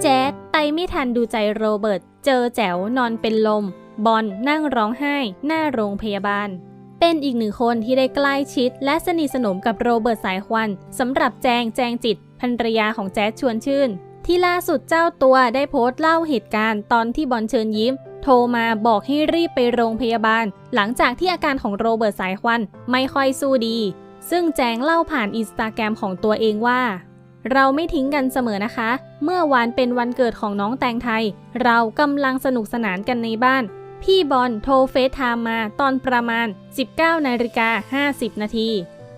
แจ๊ดไปไม่ทันดูใจโรเบิร์ต เจอแจ๋วนอนเป็นลม บอลนั่งร้องไห้ หน้าโรงพยาบาล เป็นอีกหนึ่งคนที่ได้ใกล้ชิด และสนิทสนมกับโรเบิร์ตสายควันสำหรับแจงแจงจิตภรรยาของแจ๊ดชวนชื่น ที่ล่าสุดเจ้าตัวได้โพสต์เล่าเหตุการณ์ตอนที่บอลเชิญยิ้ม โทรมาบอกให้รีบไปโรงพยาบาล หลังจากที่อาการของโรเบิร์ตสายควันไม่ค่อยสู้ดี ซึ่งแจงเล่าผ่านอินสตาแกรมของตัวเองว่า เราไม่ทิ้งกันเสมอนะคะ เมื่อวานเป็นวันเกิดของน้องแตงไทย เรากำลังสนุกสนานกันในบ้าน พี่บอลโทรเฟซไทม์มาตอนประมาณ 19นาฬิกา50 นาที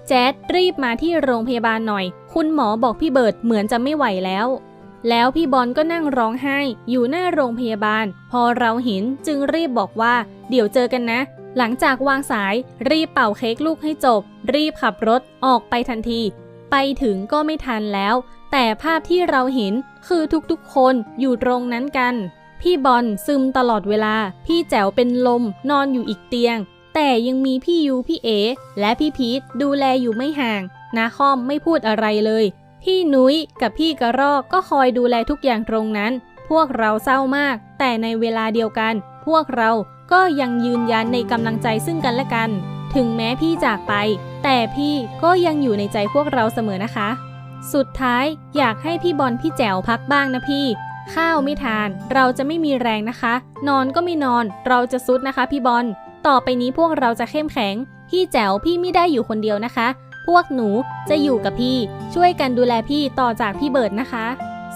แจ๊ดรีบมาที่โรงพยาบาลหน่อย คุณหมอบอกพี่เบิร์ดเหมือนจะไม่ไหวแล้ว แล้วพี่บอลก็นั่งร้องไห้อยู่หน้าโรงพยาบาล พอเราเห็นจึงรีบบอกว่า เดี๋ยวเจอกันนะ หลังจากวางสายรีบเป่าเค้กลูกให้จบ รีบขับรถออกไปทันที ไปถึงก็ไม่ทันแล้ว แต่ภาพที่เราเห็นคือทุกๆคนอยู่ตรงนั้นกัน พี่บอลซึมตลอดเวลา พี่แจ๋วเป็นลมนอนอยู่อีกเตียง แต่ยังมีพี่ยูพี่เอ และพี่พีทดูแลอยู่ไม่ห่างนาคอมไม่พูดอะไรเลย พี่นุ้ยกับพี่กระรอกก็คอยดูแลทุกอย่างตรงนั้น พวกเราเศร้ามาก แต่ในเวลาเดียวกัน พวกเราก็ยังยืนยันในกำลังใจซึ่งกันและกัน ถึงแม้พี่จากไป แต่พี่ก็ยังอยู่ในใจพวกเราเสมอนะคะ สุดท้ายอยากให้พี่บอลพี่แจ๋วพักบ้างนะพี่ ข้าวไม่ทาน เราจะไม่มีแรงนะคะ นอนก็ไม่นอน เราจะซุดนะคะ พี่บอล ต่อไปนี้พวกเราจะเข้มแข็ง พี่แจ๋วพี่ไม่ได้อยู่คนเดียวนะคะ พวกหนูจะอยู่กับพี่ ช่วยกันดูแลพี่ต่อจากพี่เบิร์ดนะคะ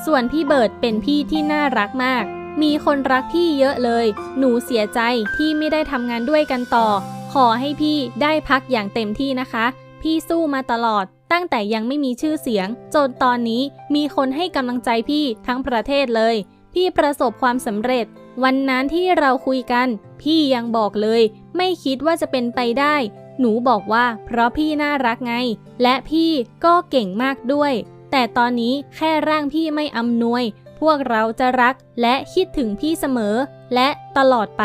ส่วนพี่เบิร์ดเป็นพี่ที่น่ารักมากมีคนรักพี่เยอะเลย หนูเสียใจที่ไม่ได้ทำงานด้วยกันต่อ ขอให้พี่ได้พักอย่างเต็มที่นะคะ พี่สู้มาตลอด ตั้งแต่ยังไม่มีชื่อเสียง จนตอนนี้มีคนให้กำลังใจพี่ทั้งประเทศเลย พี่ประสบความสำเร็จ วันนั้นที่เราคุยกัน พี่ยังบอกเลย ไม่คิดว่าจะเป็นไปได้ หนูบอกว่า เพราะพี่น่ารักไง และพี่ก็เก่งมากด้วย แต่ตอนนี้แค่ร่างพี่ไม่อำนวย พวกเราจะรักและคิดถึงพี่เสมอ และตลอดไป